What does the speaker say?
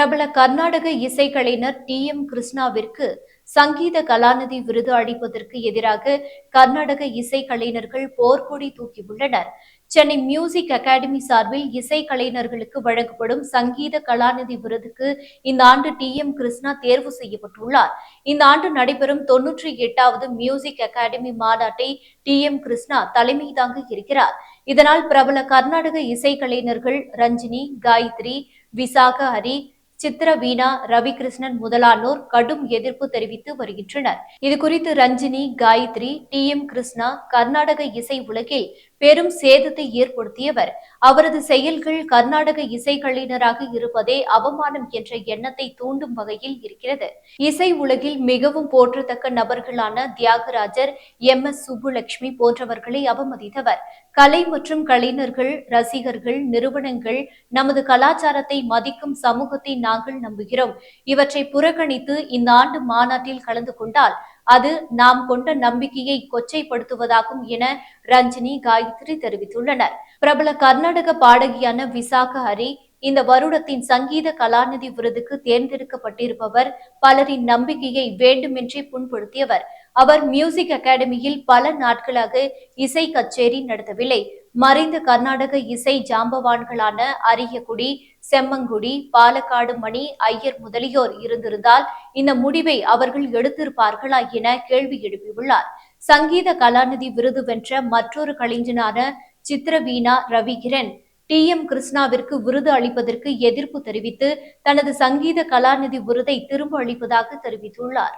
பிரபல கர்நாடக இசைக்கலைஞர் D. M. கிருஷ்ணாவிற்கு Sangeetha Kalanidhi விருது அளிப்பதற்கு எதிராக கர்நாடக இசைக்கலைஞர்கள் போர்க்கொடி தூக்கியுள்ளனர் சென்னை மியூசிக் அகாடமி சார்பில் இசைக்கலைஞர்களுக்கு வழங்கப்படும் சங்கீத கலாநிதி விருதுக்கு இந்த ஆண்டு டி. எம். கிருஷ்ணா தேர்வு செய்யப்பட்டுள்ளார். இந்த ஆண்டு நடைபெறும் தொன்னூற்றி எட்டாவது மியூசிக் அகாடமி மாநாட்டை டி. எம். கிருஷ்ணா தலைமை தாங்க இருக்கிறார். இதனால் பிரபல கர்நாடக இசைக்கலைஞர்கள் ரஞ்சினி காயத்ரி விசாக ஹரி சித்திரவீணா ரவிகிருஷ்ணன் முதலானோர் கடும் எதிர்ப்பு தெரிவித்து வருகின்றனர். இது குறித்து ரஞ்சினி காயத்ரி டி எம் கிருஷ்ணா கர்நாடக இசை உலகில் பெரும் சேதத்தை ஏற்படுத்தியவர். அவரது செயல்கள் கர்நாடக இசைக்கலைஞராக இருப்பதே அவமானம் என்ற எண்ணத்தை தூண்டும் வகையில் இருக்கிறது. இசை உலகில் மிகவும் போற்றத்தக்க நபர்களான தியாகராஜர் எம். எஸ். சுப்புலட்சுமி போன்றவர்களை அவமதித்தவர். கலை மற்றும் கலைஞர்கள் ரசிகர்கள் நிறுவனங்கள் நமது கலாச்சாரத்தை மதிக்கும் சமூகத்தை நாங்கள் நம்புகிறோம். இவற்றை புறக்கணித்து இந்த ஆண்டு மாநாட்டில் கலந்து கொண்டால் அது நாம் கொண்ட நம்பிக்கையை கொச்சைப்படுத்துவதாகும் என ரஞ்சினி காயத்ரி தெரிவித்துள்ளனர். பிரபல கர்நாடக பாடகியான விசாக ஹரி இந்த வருடத்தின் சங்கீத கலாநிதி விருதுக்கு தேர்ந்தெடுக்கப்பட்டிருப்பவர் பலரின் நம்பிக்கையை வேண்டுமென்றே புண்படுத்தியவர். அவர் மியூசிக் அகாடமியில் பல நாட்களாக இசை கச்சேரி நடத்தவில்லை. மறைந்த கர்நாடக இசை ஜாம்பவான்களான அரியக்குடி செம்மங்குடி பாலக்காடு மணி ஐயர் முதலியோர் இருந்திருந்தால் இந்த முடிவை அவர்கள் எடுத்திருப்பார்களா என கேள்வி எழுப்பியுள்ளார். சங்கீத கலாநிதி விருது வென்ற மற்றொரு கலைஞனான சித்திரவீணா ரவிகிரன் டி. எம். கிருஷ்ணாவிற்கு விருது அளிப்பதற்கு எதிர்ப்பு தெரிவித்து தனது சங்கீத கலாநிதி விருதை திரும்ப அளிப்பதாக தெரிவித்துள்ளார்.